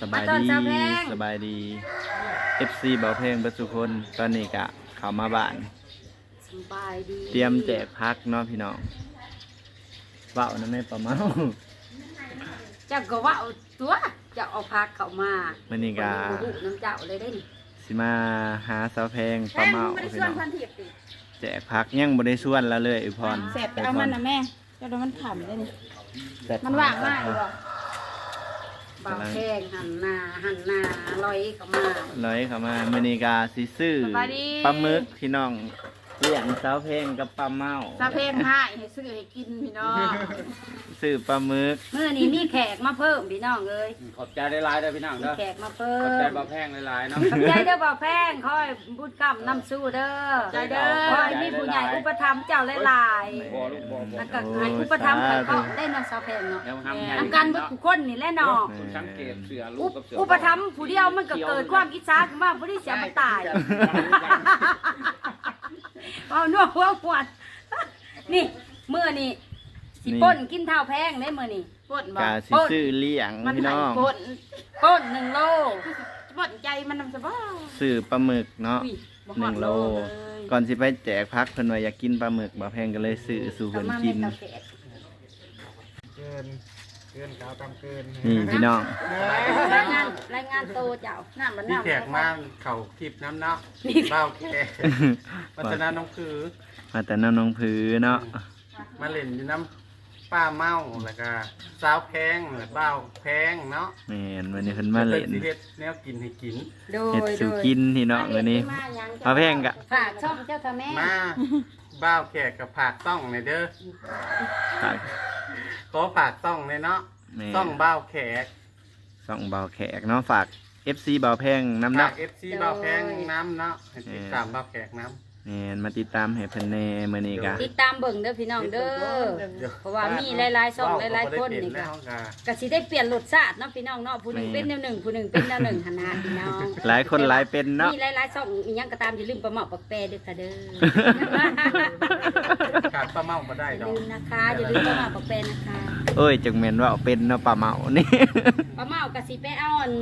สบายมาตอนดีเช้าแพงสบายดี FC เบาเพลงประสุคนตอนนี้กะเข้ามาบ้าน สบายดีเตรียมแจกพักเนาะพี่น้องเบ้านะแม่ประเมาเจ้าก็ว่าเอาตัวเจะเอาพักเข้ามามื้อนี้กะบ่รู้น้ำเจ้าเลยได้นี่สิมาหาสาวแพงประเมาไม่ได้พี่ส่วนน้องพันทิพย์ติแจกพักยังบ่ได้ส่วนแล้วเลยอุพรแสบไปเอามันนะแม่เจ้าโดนมันขำได้นี่แจกมันว่างมากเลยบ่ เบาแข้งหันหน้าหันหน้าลอยเข้ามา ร้อยเข้ามามื้อนี้กะสิซื้อสบายดี ปลาหมึกพี่น้อง เลี้ยงสาวเพลงกับปลาเมาซาเพลงให้ให้ซื้อให้กินพี่น้องซื้อปลาหมึกเมื่อนี้มีแขกมาเพิ่มพี่น้องเอ้ยขอบใจได้หลายๆเด้อพี่น้องมีเด้อแขกมาเพิ่ขอบใจมบ่าแพงหลายๆเนาะ ขอบใจเด้อเบาแพงคอยบุญกรรมนำสู้เด้อใจเด้อ คอยมีผู้ใหญ่อุปถัมภ์เจ้าหลายบ่ลูกบ่ๆบ่แล้วก็ให้อุปถัมภ์เขาก็ได้นำสาวแพงเนาะเดี๋ยวทำใหญ่ทำกันเบิดทุกคนนี่แหละเนาะคุณสังเกตเสือลูอุกกับเสืออุปถัมภ์ผู้เดียวมันก็เกิดความอิจฉาขึ้นมาผู้ที่เสียมันตาย เอาหนัวหัวหวด นี่เมื่อนี่สิป่นกินเท้าวแพงได้เมื่อนี่ปวดบ่กะสิซื้อเลี้ยงมันพี่ให้น้องปวดป่นหนึ่งโลปวดใจมันนำสบายซื้อปลาหมึกเนาะ อุ้ยบ่หฮอนึ่ดงโล เลยก่อนสิไปแจกพักเพิ่นว่าอยากกินปลาหมึกบ่แพงก็เลยซื้อสู่เพิ่นกิน เอามาให้เตาแขกเกิน เกินกาวตามเกินนี่พี่น้องรายงานรายงานโตเจ้าน้ำมันพี่น้ำแขกมาเข่าคลิปน้ำเนาะเบ้าแขกวัฒนาน้องคือมาแต่น้องน้องผือเนาะมาเล่นอยู่น้ำป้าเมาแล้วก็สาวแพงแล้วเบ้าแพงเนาะแม่นวันนี้เพิ่นมาเล่นพิ่สิเฮ็ดแนวกินให้กินโดเฮ็ดยโดสู่ยกินพี่น้องวันนี้ปลาแพงกะฝากช่องเจ้าค่ะแม่มาเบ้าแขกกับผากต้องในอยเด้อฝาก ขอผากต้องเลยเนาะแม่ต้องเบ้าแขกส่องเบาแขกเนาะฝาก FC เบาแพงน้ำผาเนาะกเอฟซีเบ้าแพงน้ำเนาะให้ติดตามเบ้าแขกน้ำ แม่นมาติดตามให้เพิ่นแหน่มื้อนี้กะติดตามเบิ่งเด้อพี่น้องเด้อ เพราะว่ามีหลายๆช่องหลายๆคนนี่ก็เว้าก็บ่ได้เปลี่ยนแล้วก็ ก็สิได้เปลี่ยนรสชาติเนาะพี่น้องเนาะผู้หนึ่งเป็นแนวหนึ่งผู้หนึ่งเป็นแนวหนึ่งหันหน้าพี่น้องหลายคนหลายเป็นเนาะ มีหลายๆช่องอีหยังก็ตามอย่าลืมประเหมาะปักแปรด้วยค่ะเด้อ ขาดป้าเมาบ่ได้อย่าดอกลืมนะคะอย่าลืมประเหมาะปักแปรนะคะเอ้ยจังแม่นว่าเป็นเนาะปลาเมานี่ ประเหมาก็สิไปเอาอัน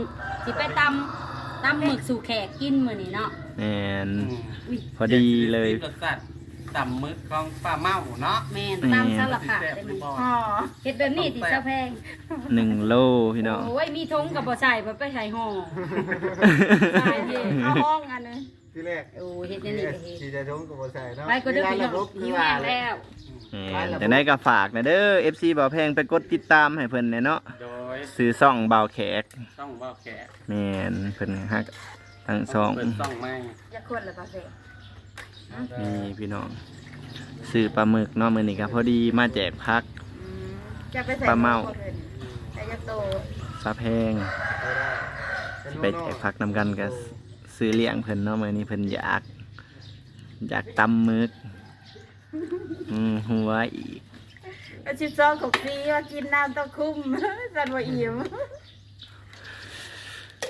สิไปตำตำหมึกสู่แขกกินมื้อนี้เนาะ แม่นอืมอุ้ยพอดีเลยรสชาติต่ำมึกของป้าเมาเนาะแม่นแม่นตำสลัดผักได้มั้ยอ๋อเฮ็ดแบบนี้ติเจ้าแพงหนึ่งโลพี่น้องโอ้ยมีทงกับบ่ใส่บ่ไปใส่ห่อใช่ดิเอาห้องอันนึงที่แรกโอ้เฮ็ดอันนี้ก็เฮ็ดชีจะทงกับบ่ใส่เนาะไปก็เด้อพี่น้องหิวแห้งแล้วแม่นแต่ได้ก็ฝากนะเด้อ FC เบาแพงไปกดติดตามให้เพิ่นแหน่เนาะโดยซื้อซ่องเบาแขกต้องเบ้าแขกแม่นเพิ่นฮัก ทั้งสอง เปิดต้องไหมจะควรเลยป่ะเซ่นี่พี่น้องซื้อปลาหมึกเนาะมื้อนี้ก็พอดีมาแจกพักจะไปใส่ปลาเมาคนอื่นแต่จะโตซาแพงสิไปแจกพักนำกันก็ซื้อเลี้ยงเพิ่นเนาะมื้อนี้เพิ่นอยาก อยากตำหมึกอืมหัวอีกอาชิบซองของฟรีว่ากินน้ำต้องคุ้ม สันว่าอิ่ม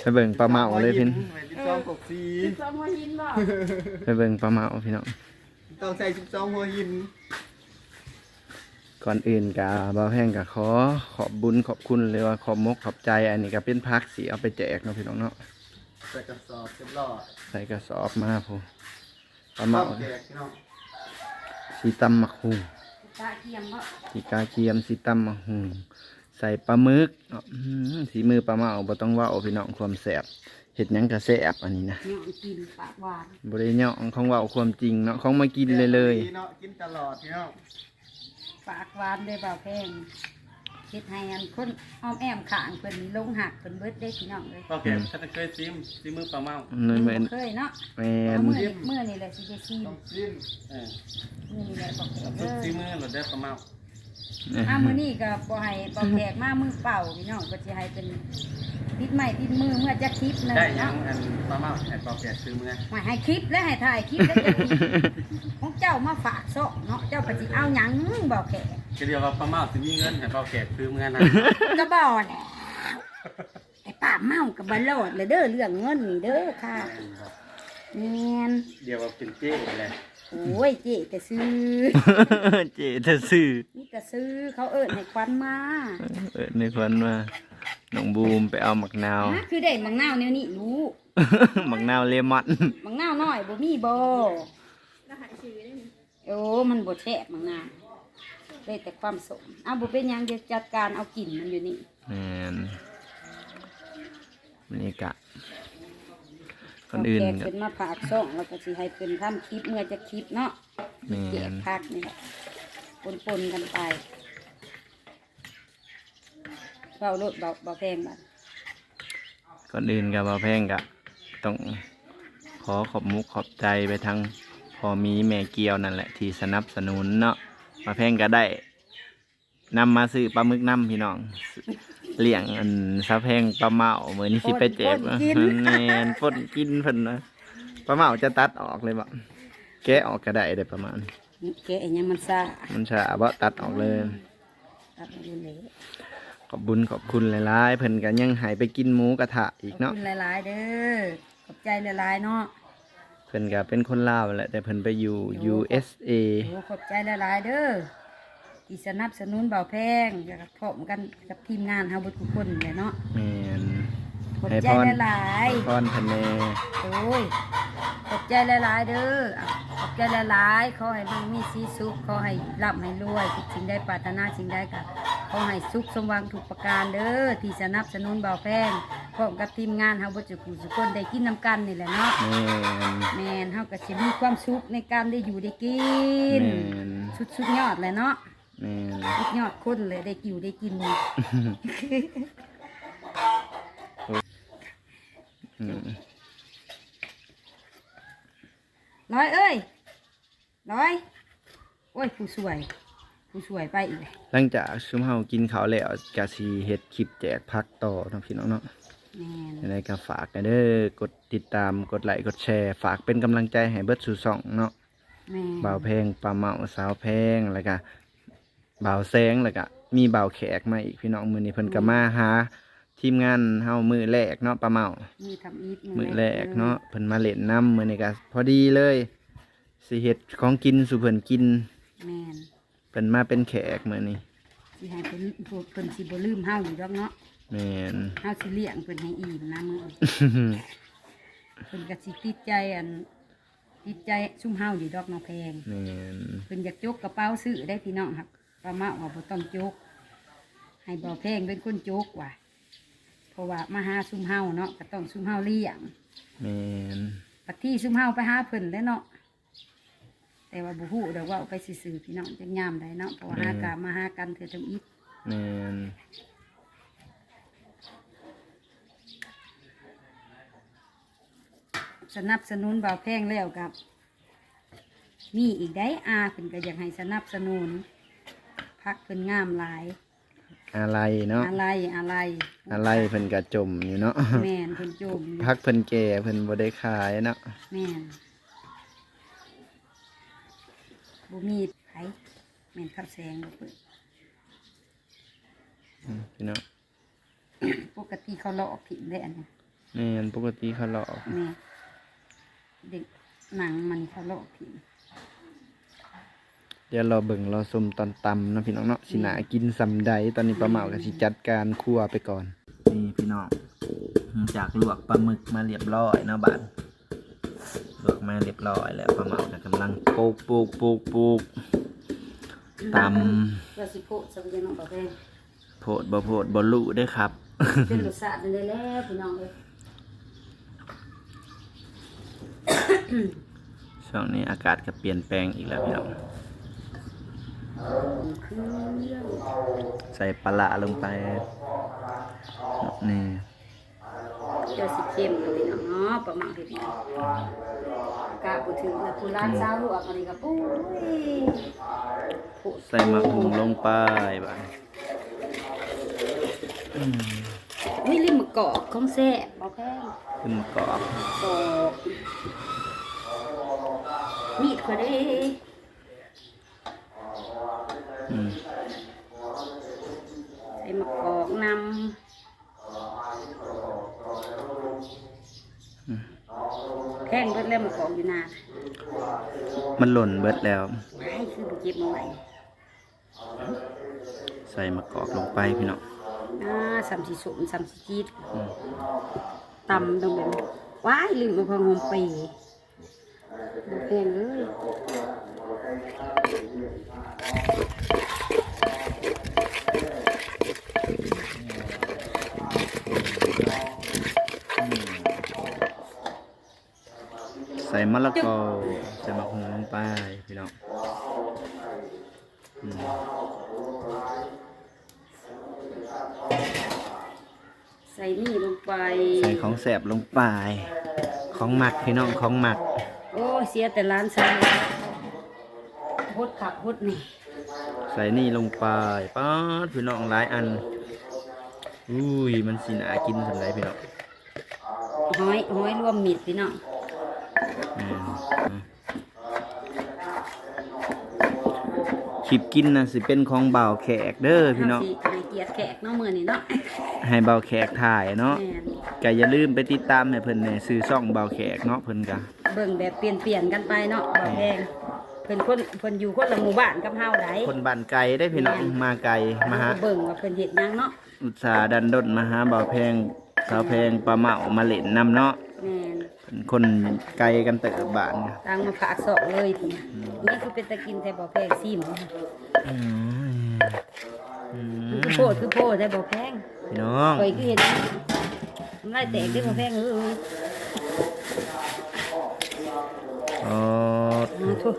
ไปเบิ่งปลาเมาเลยพี่นสิบส องกบสีชิบซองหัวหินบ่ไปเบิ่งปลาเมาพี่น้อง ต้องใส่สิบสองหัวหินก่อนอื่นกะบ่าวแพงกะขอขอบบุญขอบคุณเลยว่าขอบมกขอบใจอันนี้ก็เป็นพักสีเอาไปแจกเนาะพี่น้องเนาะใส่กระสอบเรียบร้อยใส่กระสอบมาพูปลาเมาแขกพี่น้องสีตำมะฮูตาเทียมบ่สีกาเกียมสีตำมะฮู ใส่ปลาหมึกเนาะอื้อหือสีมือปลาเมาบ่ต้องเว่าพี่น้องความแสบเห็ดหยังกะแสบอันนี้นะเหยาะกินปากหวานบริเนาะของเว่าความจริงเนาะของมากินเลยเลยพี่น้องกินตลอดพี่น้องปากหวานได้เบาแพงเฮ็ดให้อันคนอ้อมแอมข้างเพิ่นลงหักเพิ่นเบิดได้พี่น้องเลยโอเคถ้าจะเคยซิมซิมมือปลาเมาเนยเหมือนเคยเนาะแมเอานมื้อนี้มื้อนี้แหละสิได้ชิมต้องซิมเออมื้อนี้แหละบอกแขกต้เด้องอซิมมือเราได้ปลาเมา อ่ามื้อนี้ก็บ่ให้บอกแขกมามือเปล่าพี่น้องก็สิให้เป็นติดไม้ติดมือเมื่อจะคลิปหนึงได้ยัเนาะงอันปลาเมาแอบปลาแขกซื้อมือไม่ให้คลิปและให้ถ่ายคลิปแล้วจะคลิปของเจ้ามาฝากซอกเนาะเจ้าปฏิเอาหยังบอกแขกก็เดียวว่าปลาเมาสิมีเงินแอบปลาแขกซื้อมือนะก็บ่แหล้วไอ้ป้าเมากับบลอดเลยเด้อเรื่องเงินนี่เด้อค่ะ แม่น เดียวว่าเป็นเจ๊เลยโอ้ยเจ๊ก็ซื้อเจเธอซื้อนี่ก็ซื้อเขาเอิ้นให้ควันมาเออในควันมาน้องบูมไปเอาหมักนาวฮะคือได้มังนาวแนวนี้รู้หมักนาวเลมอนมังนาวน้อยบ่มีบ่โอ้มันบ่แซ่บมังนาวได้แต่ความสมอ้าวบ่เป็นหยังเดี๋ยวจัดการเอากลิ่นมันอยู่นี่แมนนี่กะ คนอื่นแกก็ขึ้นมาผากซ่องแล้วก็สิให้เพิ่นทำคลิปเมื่อจะคลิปเนาะแมแจกนพักนี่แหละปนๆกันไปเบารถเบาเบาแพงบัดคนอื่นกับบ่าแพงกะต้องขอขอบมุกขอบใจไปทางพอมีแม่เกียวนั่นแหละที่สนับสนุนเนาะบ่าแพงก็ได้นำมาซื้อปลาหมึกน้ำพี่น้อง เลี้ยงอันซาแพงปลาเมาเหมือนนี่สิไปเจ็บแมนปนกินเพิ่นนะปลาเมาจะตัดออกเลยบ่แกะออกก็ได้ได้ประมาณแกะอิหยังมันซ่ามันชาบ่ตัดออกเลย ตัดไปเลยขอบบุญขอบคุณหลายๆเพิ่นก็ยังใหายไปกินหมูกระทะอีกขอบเนาะคุณหลาย ๆ เด้อขอบใจหลายๆเนาะ เพิ่นก็เป็นคนลาวแหละแต่เพิ่นไปอยู่ USA โอ้ขอบใจหลายๆเด้อ ที่สนับสนุนเบาแพงแล้วก็พร้อมกันกับทีมงานเฮาเบุทุกคนเลยเนาะแม่นขอบให้ใจพร หลายพรเพิ่นแน่ๆโอ้ยขอบใจหลาย ๆ เด้ออะขอบใจหลายๆ ขอให้มันมีสีสุข ขอให้ร่ำให้รวยคิดสิ่งใดปรารถนาสิ่งใดก็ขอให้สุขสมหวังทุกประการเด้อ ที่สนับสนุนเบาแพงพร้อมกับทีมงานเฮาเบุทุกคนได้กินน้ำกันนี่แหละเนาะ แม่นแมนเฮาก็สิมีความสุขในการได้อยู่ได้กิน แม่นสุดสุดยอดเลยเนาะ แม่นสุดยอดคนเลยได้อยู่ได้กินนี่อืมร้อยเอ้ยร้อยโอ้ยผู้สวยผู้สวยไปอีกเลยหลังจากชุมเฮากินข้าวแล้วก็สิเฮ็ดคลิปแจกผักต่อเนาะพี่น้องเนาะแมนยังไงก็ฝากกันเด้อกดติดตามกดไลค์กดแชร์ ฝากเป็นกำลังใจให้เบิดสู่ช่องเนาะแมนบ่าวแพงปลาเมาสาวแพงแล้วก็ บ่าวแซงแล้วก็มีบ่าวแขกมาอีกพี่น้องมือนี้เพิ่นก็มาหาทีมงานเฮามือแรกเนาะปลาเมามือทำอีทมือแรกเนาะเพิ่นมาเล่นน้ำมือนี้ก็พอดีเลยสิเฮ็ดของกินสู่เพิ่นกินแมนเพิ่นมาเป็นแขกมื้อนี้สิให้เพิ่นพวกเพิ่นสิบ่ลืมเฮาอยู่ดอกเนาะแม่นเฮาสิเลี้ยงเพิ่นให้อิ่มนะมื้อเพิ่นก็สิติดใจอันติดใจซุ่มเฮาอยู่ดอกเนาะแพงแม่นเพิ่นอยากจกกระเป๋าซื้อได้พี่น้องครับ ปลาเมาว่าบ่ต้องจกให้บ่อแพงเป็นคนจกว่ะเพราะว่ามาหาซุ่มเฮาเนาะก็ต้องซุ่มเฮาเลี้ยงแม่นปัดที่ซุ่มเฮาไปหาเพิ่นได้เนาะแต่ว่าบ่ฮู้ดอกว่าเอาไปซื่อๆพี่น้องจังยามได้เนาะเพราะว่าหากะมาหากันเถื่อทำอีกแม่นสนับสนุนบ่าวแพงแล้วกับ มีอีกได้อาเพิ่นก็อยากให้สนับสนุน พักเพิ่นงามหลายอะไรเนาะอะไรอะไรอะไรเพิ่นก็จมอยู่เนาะแม่นเพิ่นจมอยู่พักเพิ่นแก่เพิ่นบ่ได้ขายเนาะแม่นบ่มีไผแม่นขับแสงบ่เปิดอืมพี่น้องปกติเขาเลาะถิ่มได้อันนี้แม่นปกติเขาหลอกแม่เด็กหนังมันเขาเลาะถิ่ม เดี๋ยวเราเบิ่งเราชมตอนตำเนาะพี่น้องเนาะสิหนากินสำใดตอนนี้ปลาเหมาก็สิจัดการครัวไปก่อน นี่พี่น้องจากลวกปลาหมึกมาเรียบร้อยเนาะบาดลวกมาเรียบร้อยแล้วปลาเหมาก็กำลังโปกโปกโปกโปกตเราสิโพดสวีน้องบ่แพงำโพดบ่โพดบ่รู้เด้อครับเป็นรสชาตินั่นได้แล้วพี่น้องเอ้ยช่วงนี้อากาศก็เปลี่ยนแปลงอีกแล้วพี่น้องเครื่อง ใส่ปลาร้าลงไปนี่เดี๋ยวสิเข้มกับพี่น้องเนาะประมาณพี่น้องกะบ่ถึงแล้วผู้ร้านสาวลวกอันนี้ก็ปุ้ยโพดใส่มะฮุงลงไปบ้างอืมนี่ลิมมะกอกของแซ่บบ่แพงขึ้นมากรอบกอกมีดก็ได้อืม ใส่มะกอกนำแพงเบิดแล้วมะกอกอยู่นานมันหล่นเบิดแล้วไอ้คือบ่เก็บมาไว้ใส่มะกอกลงไปพี่น้องมอ่าสามสีสมสามสีจีดอืมตำตรงแบบว้ายลืมมาพองหอมปีบ่แพงเลยะละกอใส่มะฮุงลงไปพี่น้องอืมใส่นี่ลงไป ใส่ของแสบลงไป ของหมักพี่น้องของหมัก โอ้เสียแต่ร้านใส่พดขับพดนี่ ใส่นี่ลงไปป๊าดพี่น้องหลายอัน อุ้ยมันสิน่ากินสำไรพี่น้องห้อยห้อยรวมมิดพี่น้องอืมอืม คลิปกินนะสิเป็นของเบาวแขกเด้อพี่น้องเาสิให้เกียรติแขกเน้องมือนี่เนาะให้เบาวแขกถ่ายเนาะแม่นก็อย่าลืมไปติดตามให้เพิ่นในซื้อช่องเบาวแขกเนาะเพิ่นก็เบิ่งแบบเปลี่ยนเปลี่ยนๆกันไปเนาะบ่แพงเพิ่นคนเพิ่นอยู่คนละหมู่บ้านกับเฮาไดคนบ้านไกลได้พี่น้องมาไกลมาหา เบิ่งว่าเพิ่นเฮ็ดหยังเนาะอุตสาห์ดันดนมาหาเบาวแพงสาวแพงปลาเมามาเล่นนำเนาะแม่น เป็นคนไกลกันเติบบ้านตางมาฝากสอกเลยทีนี้นี่คือเป็นตะกินแต่บ่แพงซิมอืมอืมันมคือโพดคือโพดแต่บ่แพงพี่น้องข่อยคือเห็นทำลายแตกได้บ่แพงเอออ๋อๆมาทุ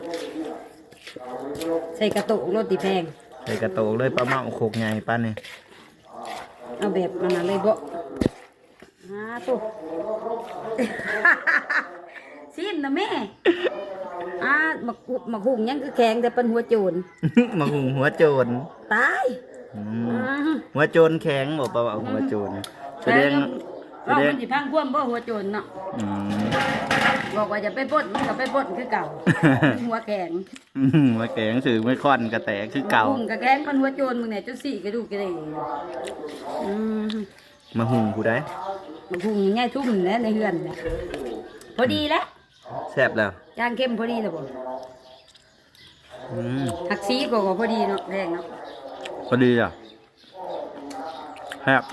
ใส่กระตุกรถติแพงใส่กระโตกเลยปลาเมาโคกใหญ่ป้านนี่เอาแบบมันน่ะเลยบ่ มาทุซิมนะแม่ อ่ามากุมาหุงยังคือแข็งแต่เป็นหัวโจรมาหุงหัวโจรตายอืมอ่าหัวโจรแข็งบอกปลาเมาหัวโจรแสดงแสว่าดมังนสิพังพ่วมบ่หัวโจรเนาะ อืม บอกว่าจะไปปล้นมันก็ไปปล้นคือเก่าหัวแข็งอืมหัวแข็งสื่อไม่ค่อนกระแตกคือเก่า หุงกะแข็งคนหัวโจรมึงเนี่ยจุดสี่กระดูกกระเดยอืม มาหุงผู้ใดมาหุงง่ายทุ่มแล้วในเฮือนเนี่ยพอดีแล้วแซ่บแล้วย่างเข้มพอดีแล้วบ่อืมหักซีก็ก็พอดีเนาะแรงเนาะพอดีอะแซ่บ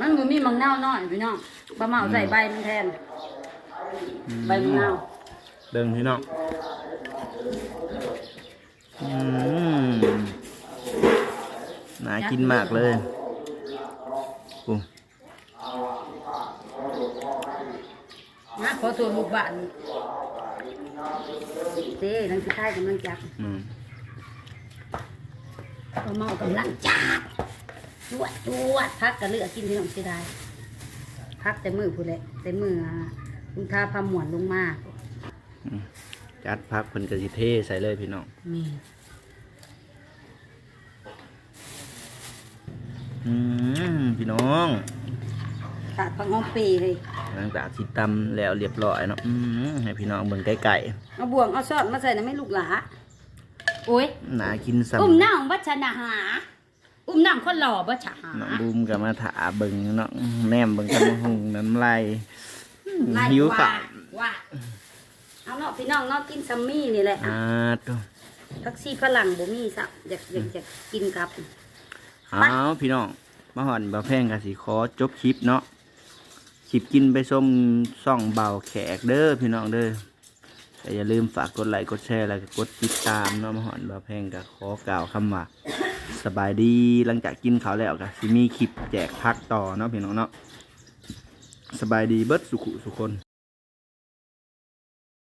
มันบ่มีมังนาวน้อยพี่น้องปลาเมาใส่ใบมันแทน ใบมะนาวเดิงพี่น้องอืมน่ากินมากเลย อู้นะขอตัวลูกบ้านเด้นังสิท้ายกำลังจับอืมปลาเมากำลังจับจวดจวดพักกันเลือกกินพี่น้องสิได้พักแต่มือผู้นแหละแต่มืออ่าคุณทาพาหมวนลงมาจัดพักเพิ่นกะสิเทใส่เลยพี่น้องนี่อืม พี่น้องตัดพังห้องปีเลยหลังจากที่ตำแล้วเรียบร้อยเนาะอืมให้พี่น้องเบิ่งไก่เอาบ่วงเอาซอสมาใส่นะไม่ลูกหลาโอ้ยๆน่ากินซ้อุ้มน้องวัชนาหา อุ้มน้องคนหล่อวัชหาำน้องบูมก็มาถาเบิ่งเนาะแนมเบิ่งกันมาหุงน้ำลายไล่หิวว่าข้าวว่าเอาเนาะพี่น้องเนาะกินซัมมี่นี่แหละอ่าตัวทักซี่ฝรั่งบ่มีสักอยากอยากอยากกินกับเอาพี่น้อง มาหอนบ่แพงกะสิขอจบคลิปเนาะคลิปกินไปส้มซ่องเบาแขกเด้อพี่น้องเด้อแต่อย่าลืมฝากกดไลค์กดแชร์แล้วก็กดติดตามเนาะมาหอนบ่แพงกะขอกล่าวคำว่าสบายดีหลังจากกินข้าวแล้วกะสิมีคลิปแจกพักต่อเนาะพี่น้องเนาะสบายดีเบิดสุขุสุคน